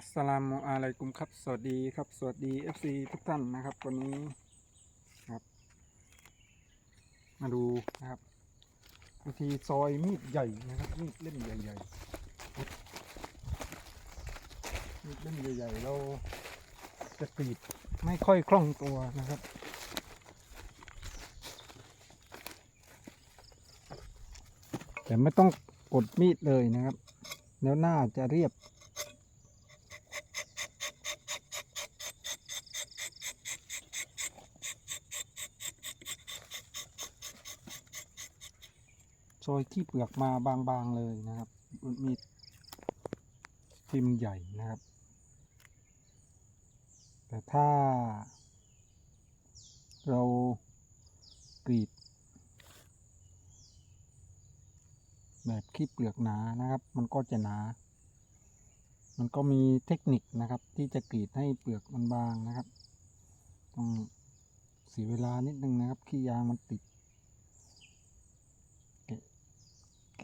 อัสสลามุอะลัยกุมครับ สวัสดีครับ สวัสดี FC ทุกท่านนะครับวันนี้ครับ มาดูนะครับวิธีซอยมีดใหญ่นะครับมีดเล่มใหญ่ๆมีดเล่มใหญ่ๆเราจะกรีดไม่ค่อยคล่องตัวนะครับแต่ไม่ต้องกดมีดเลยนะครับ แล้วหน้าจะเรียบ อยขี้เปลือกมาบางๆเลยนะครับมีดพิมพ์ใหญ่นะครับ แต่ถ้า เรากรีด แบบขี้เปลือกหนานะครับ มันก็จะหนา มันก็มีเทคนิคนะครับ ที่จะกรีดให้เปลือกมันบางนะครับต้องเสียเวลานิดนึงนะครับขี้ยางมันติด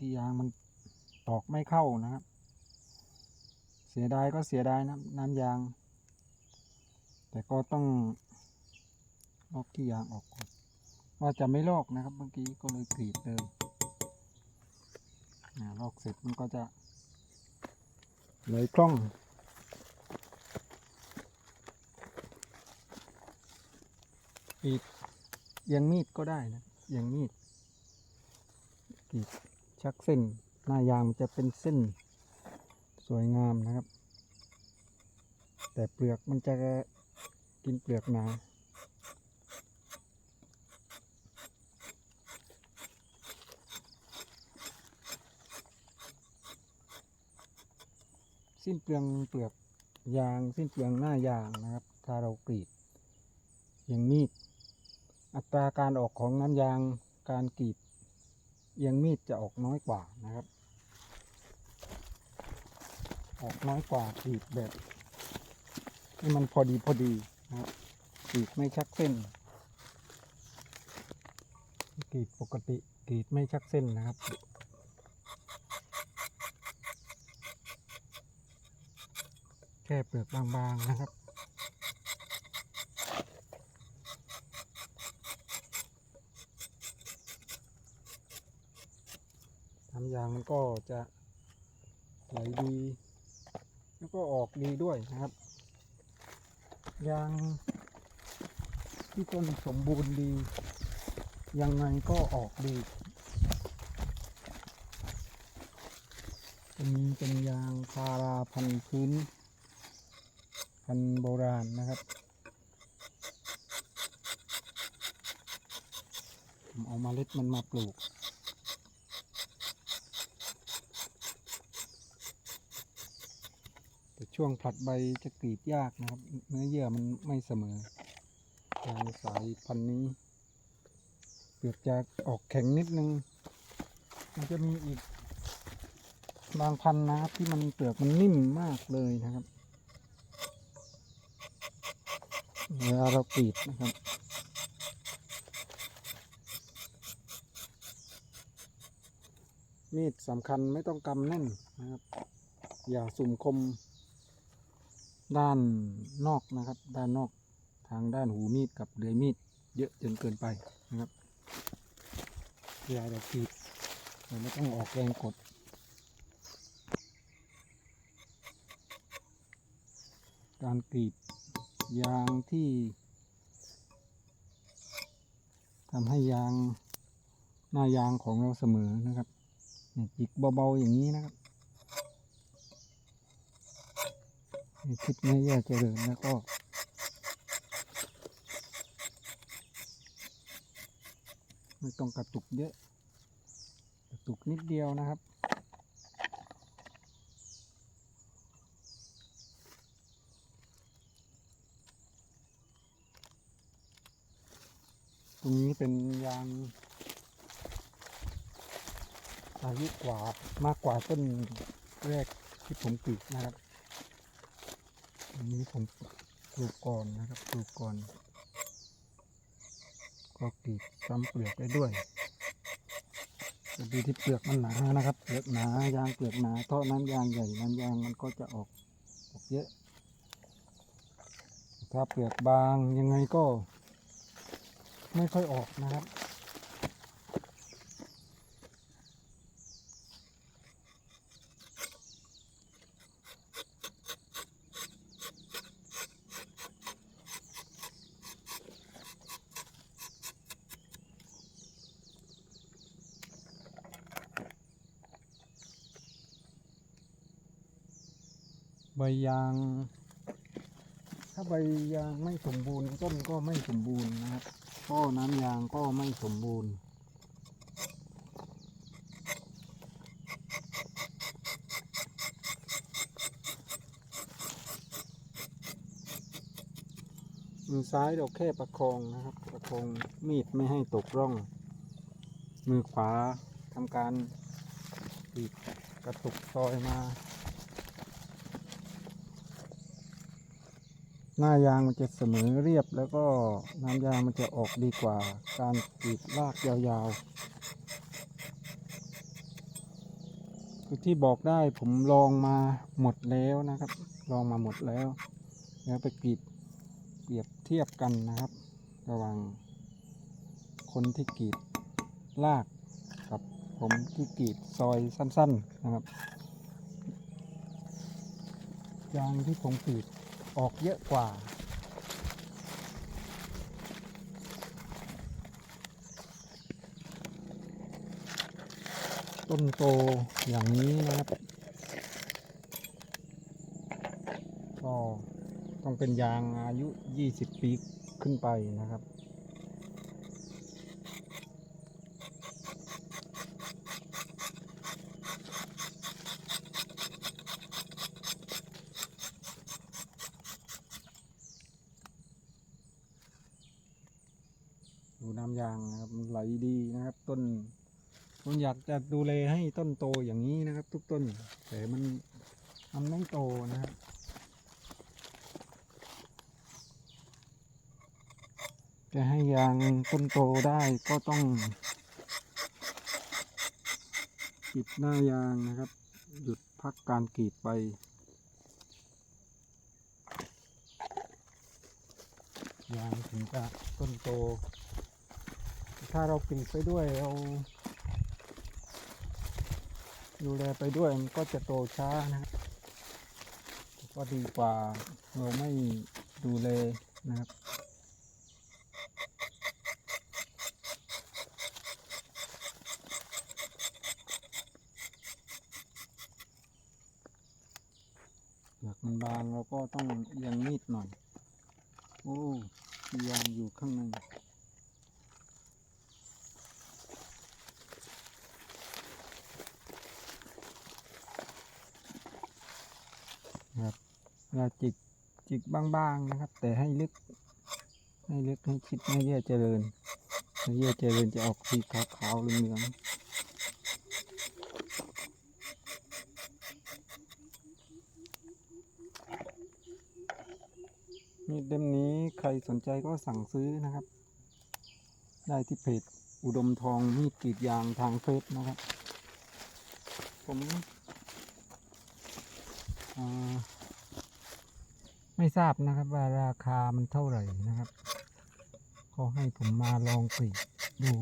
ขี้ยางมันตอกไม่เข้านะครับ เสียดายก็เสียดายนะน้ำยาง แต่ก็ต้องลอกขี้ยางออกก่อนว่าจะไม่ลอกนะครับเมื่อกี้ก็เลยกรีดเลยนะลอกเสร็จมันก็จะเลยคล่องกรีดเอียงมีดก็ได้นะเอียงมีดกรีด ชักเส้น หน้ายางมันจะเป็นเส้นสวยงามนะครับ แต่เปลือกมันจะกินเปลือกหนาสิ้นเปลืองเปลือกยางสิ้นเปลืองหน้ายางนะครับ ถ้าเรากรีดอย่างมีดอัตราการออกของน้ำยางการกรีด เอียงมีดจะออกน้อยกว่านะครับ ออกน้อยกว่ากรีดแบบที่มันพอดีพอดีนะครับกรีดไม่ชักเส้นกรีดปกติกรีดไม่ชักเส้นนะครับ แค่เปลือกบางๆนะครับ ยางมันก็จะไหลดี แล้วก็ออกดีด้วยนะครับ ยางที่ต้นสมบูรณ์ดี ยังไงก็ออกดีเป็นเป็นยางพาราพันพื้น พันโบราณนะครับผมเอามาเล็ดมันมาปลูก แต่ ช่วงผลัดใบจะกรีดยากนะครับ เนื้อเยื่อมันไม่เสมอยางสายพันธุ์นี้ เปลือกจะออกแข็งนิดนึง มันจะมีอีกบางพันธุ์นะครับที่มันเปลือกมันนิ่มมากเลยนะครับเวลาเรากรีดนะครับมีดสำคัญไม่ต้องกำแน่นนะครับ อย่าสุ่มคม ด้านนอกนะครับ ด้านนอกทางด้านหูมีดกับเดือยมีด เยอะจนเกินไปนะครับอย่าเรากรีดเราไม่ต้องออกแรงกดการกรีดยางที่ทำให้ยางหน้ายางของเราเสมอนะครับจิกเบาๆอย่างนี้นะครับ มีคลิปนี้แย่เจริญแล้วก็ไม่ต้องกระตุกเยอะ กระตุกนิดเดียวนะครับตรงนี้เป็นยางอายุกว่ามากกว่าต้นแรกที่ผมปลูกนะครับ อันนี้ผมปลูกก่อนนะครับปลูกก่อน ก็กรีดซ้ำเปลือกได้ด้วยจะดีที่เปลือกมันหนานะครับ เปลือกหนายางเปลือกหนาเท่านั้นยางใหญ่นั้นยางมันก็จะออกออกเยอะ ถ้าเปลือกบางยังไงก็ ไม่ค่อยออกนะครับ ยาง ถ้าใบยางไม่สมบูรณ์ต้นก็ไม่สมบูรณ์นะครับก็น้ำยางก็ไม่สมบูรณ์มือซ้ายเราแค่ประคองนะครับ ประคองมีดไม่ให้ตกร่อง มือขวาทำการบีบกระตุกซอยมา หน้ายางมันจะเสมอเรียบแล้วก็น้ำยางมันจะออกดีกว่าการกรีดลากยาวๆคือที่บอกได้ผมลองมาหมดแล้วนะครับ ลองมาหมดแล้ว แล้วไปกรีดเปรียบเทียบกันนะครับ ระหว่างคนที่กรีดลากกับผมที่กรีดซอยสั้น ๆนะครับยางที่ผมกรีด ออกเยอะกว่าต้นโตอย่างนี้นะครับ ก็ต้องเป็นยางอายุ 20 ปีขึ้นไปนะครับ ดูน้ำยางนะครับไหลดีนะครับ ต้นผมอยากจะดูแลให้ต้นโตอย่างนี้นะครับ ทุกต้น แต่มันมันไม่โตนะครับจะให้ยางต้นโตได้ก็ต้องปิดหน้ายางนะครับ หยุดพักการกรีดไปยางถึงจะต้นโต ถ้าเรากินไปด้วยเราดูแลไปด้วยมันก็จะโตช้านะครับก็ดีกว่าเราไม่ดูแลนะครับ เปลือกมันบางเราก็ต้องเอียงมีดหน่อย โอ้มียางอยู่ข้างในครับ เราจิกจิกบ้างๆนะครับ แต่ให้ลึก ให้ลึกให้ชิดเนื้เยื่อเจริญเนื้เยื่อเจริญจะออกสีขาวๆเหลืองมีดเล่มนี้ใครสนใจก็สั่งซื้อนะครับ ได้ที่เพจอุดมทองมีดกรีดยางทางเฟซนะครับ ผมอ่า ไม่ทราบนะครับว่าราคามันเท่าไหร่นะครับก็ให้ผมมาลองกรีดดู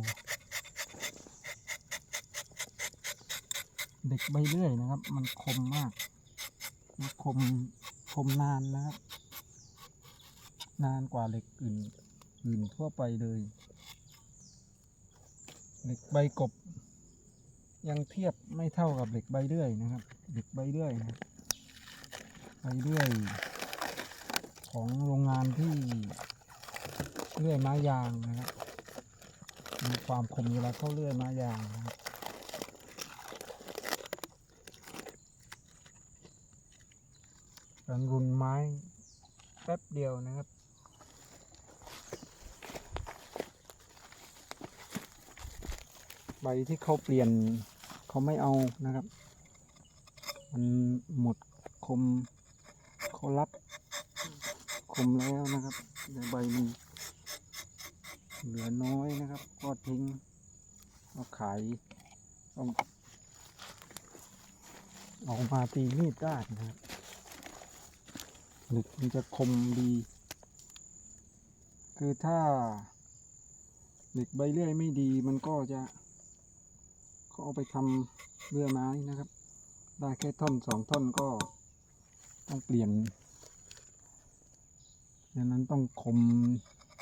เด็กใบเลื่อยนะครับ มันคมมาก มันคมคมนานนะครับ นานกว่าเหล็กอื่นอื่นทั่วไปเลยเหล็กใบกบ ยังเทียบไม่เท่ากับเหล็กใบเลื่อยนะครับเหล็กใบเลื่อยนะใบเลื่อย ของโรงงานที่เลื่อยไม้ยางนะครับมีความคมเวลาเข้าเลื่อยไม้ยางนะครับการรุนไม้แป๊บเดียวนะครับใบที่เขาเปลี่ยนเขาไม่เอานะครับ มันหมดคม คมแล้วนะครับในใบมันเหลือน้อยนะครับ ก็ทิ้งเอาขายอออกมาตีมีดได้นะครับหล็กมันจะคมดี คือถ้าเหล็กใบเลื่อยไม่ดีมันก็จะเขาเอาไปทำเลื่อยไม้นะครับ ได้แค่ท่อนสองท่อนก็ต้องเปลี่ยน ดังนั้นต้องคม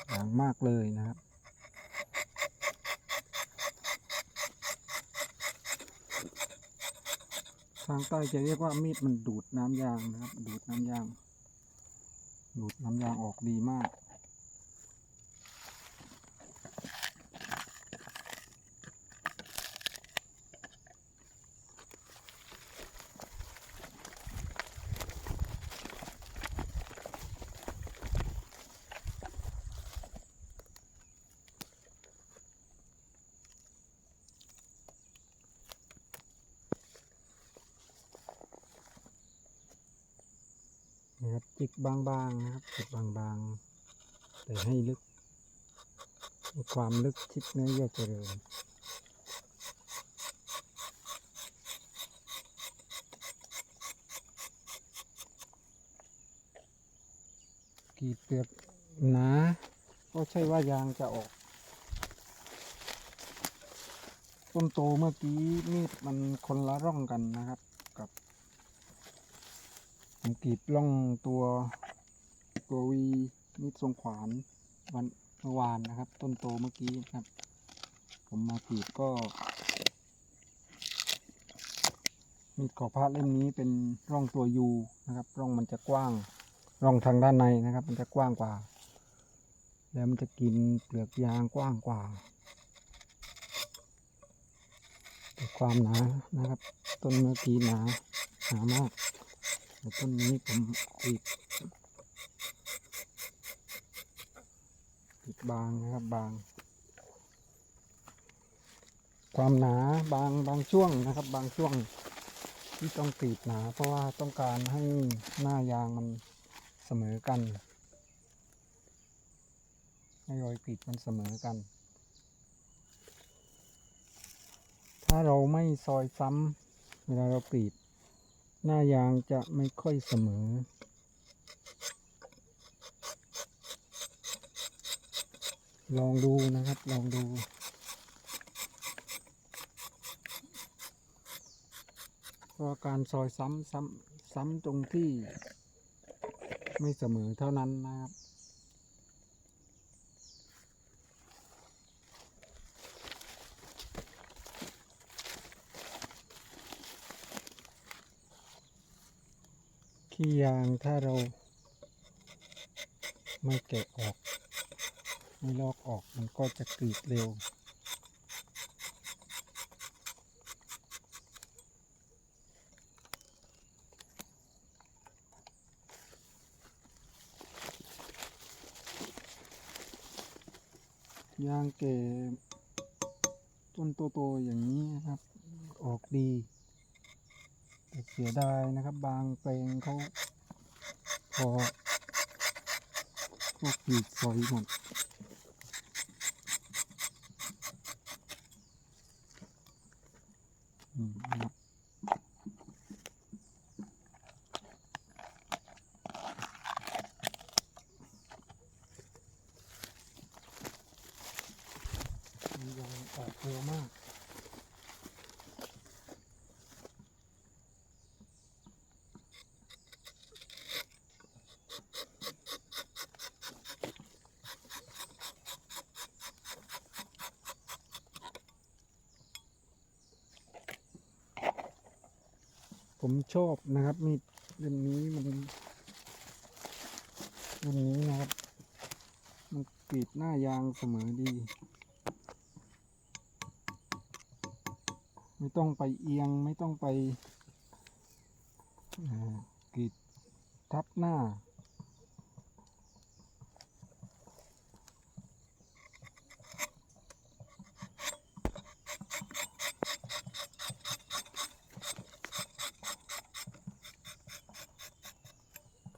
อย่างมากเลยนะครับทางใต้จะเรียกว่ามีดมันดูดน้ำยางนะครับ ดูดน้ำยาง ดูดน้ำยางออกดีมาก นะครั บางๆนะครับจิกบางๆ แต่ให้ลึก ความลึกชิดเนื้อเยื่อเจริญกรีดเปลือกหนาก็ใช่ว่ายางจะออก ต้นโตเมื่อกี้มีดมันคนละร่องกันนะครับ ผมกรีดล่องตัวตัววีมีดทรงขวานวันเมื่อวานนะครับ ต้นโตเมื่อกี้ครับ ผมมากรีดก็ มีดขอพระเล่มนี้เป็นร่องตัวยูนะครับ ร่องมันจะกว้าง ร่องทางด้านในนะครับ มันจะกว้างกว่า แล้วมันจะกินเปลือกยางกว้างกว่าแต่ความหนานะครับ ต้นเมื่อกี้หนาหนามาก ต้นนี้ผมกรีดกรีดบางนะครับบาง ความหนาบางบางช่วงนะครับ บางช่วงที่ต้องกรีดหนา เพราะว่าต้องการให้หน้ายางมันเสมอกัน ให้รอยกรีดมันเสมอกัน ถ้าเราไม่ซอยซ้ำเวลาเรากรีด หน้ายางจะไม่ค่อยเสมอ ลองดูนะครับ ลองดูเพราะการซอยซ้ำซ้ำซ้ำตรงที่ไม่เสมอเท่านั้นนะครับ ขี้ยางถ้าเรา ไม่แกะออก ไม่ลอกออกมันก็จะกรีดเร็ว ยางเก๋ต้นโตๆอย่างนี้นะครับ ออกดี เสียดายนะครับ บางเพลงเขาพอพวกปีกซอยหมดอืมนะครับมันยังออกเร็วมาก ผมชอบนะครับ มีดเล่มนี้มันเล่มนี้นะครับ มันกรีดหน้ายางเสมอดี ไม่ต้องไปเอียงไม่ต้องไปกรีดทับหน้า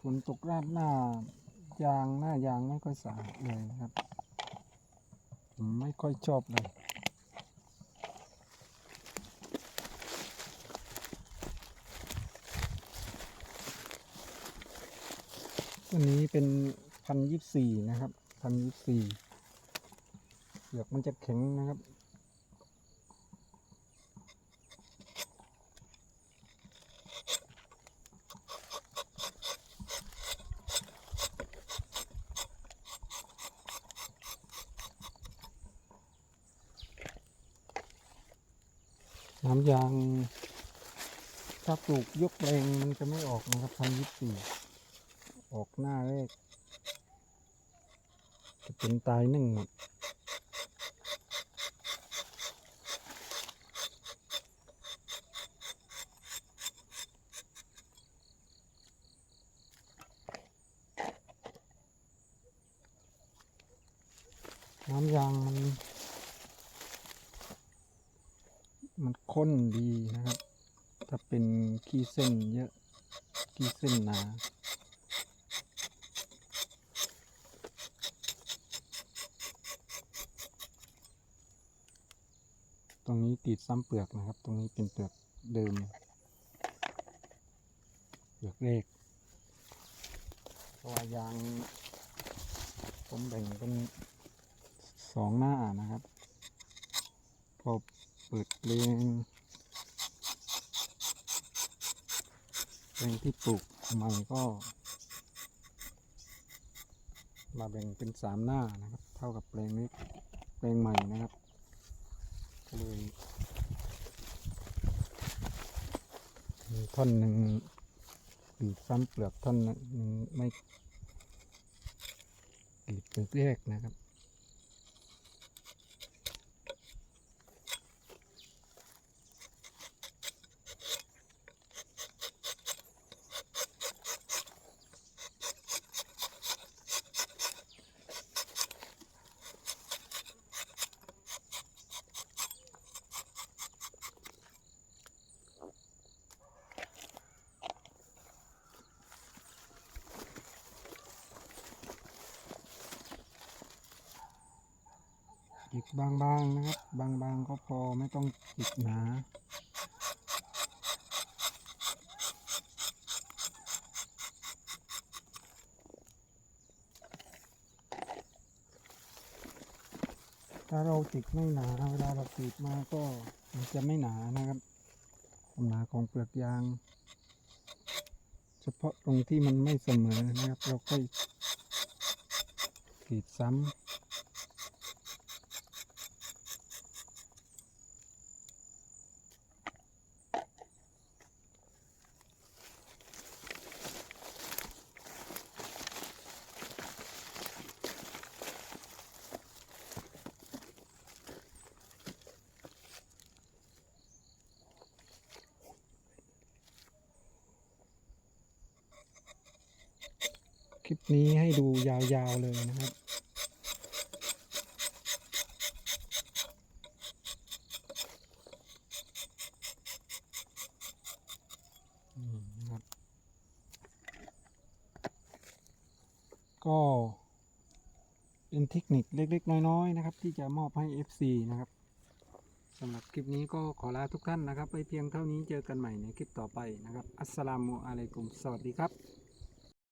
ฝนตกราดหน้ายางหน้ายางไม่ค่อยสะอาดเลยนะครับ ไม่ค่อยชอบเลยผตัวนี้เป็นพันยี่สี่นะครับพันยี่สี่เปลือกมันจะแข็งนะครับ น้ำยาง ถ้าปลูกยกแรงมันจะไม่ออกนะครับพันยี่สี่ออกหน้าแรกจะเป็นตายหนึ่งหมดน้ำยางมัน มันข้นดีนะครับ ถ้าเป็นขี้เส้นเยอะขี้เส้นหนาตรงนี้ติดซ้ำเปลือกนะครับ ตรงนี้เป็นเปลือกเดิม เปลือกเลขเพราะว่ายางผมแบ่งเป็นสองหน้านะครับพอ ลงเลงที่ปลูกใหม่ก็ มาแบ่งเป็นสามหน้านะครับ เท่ากับเพลงนี้เพลงใหม่นะครับก็เลยท่อนหนึ่งกีดซ้ำเปลือกท่อนหนึ่งไม่กีดเปลือกแรกนะครับ จิกบางๆนะครับ บางๆก็พอไม่ต้องจิกหนาถ้าเราจิกไม่หนาเวลาเรากรีดมาก็มันจะไม่หนานะครับความหนาของเปลือกยาง เฉพาะตรงที่มันไม่เสมอนะครับ เราค่อยกรีดซ้ำ คลิปนี้ให้ดูยาวๆเลยนะครับนี่นะก็เป็นเทคนิคเล็ก ๆ น้อย ๆ นะครับ ที่จะมอบให้ FC นะครับสำหรับคลิปนี้ก็ขอลาทุกท่านนะครับ ไปเพียงเท่านี้เจอกันใหม่ในคลิปต่อไปนะครับ อัสสลามุอะลัยกุม สวัสดีครับ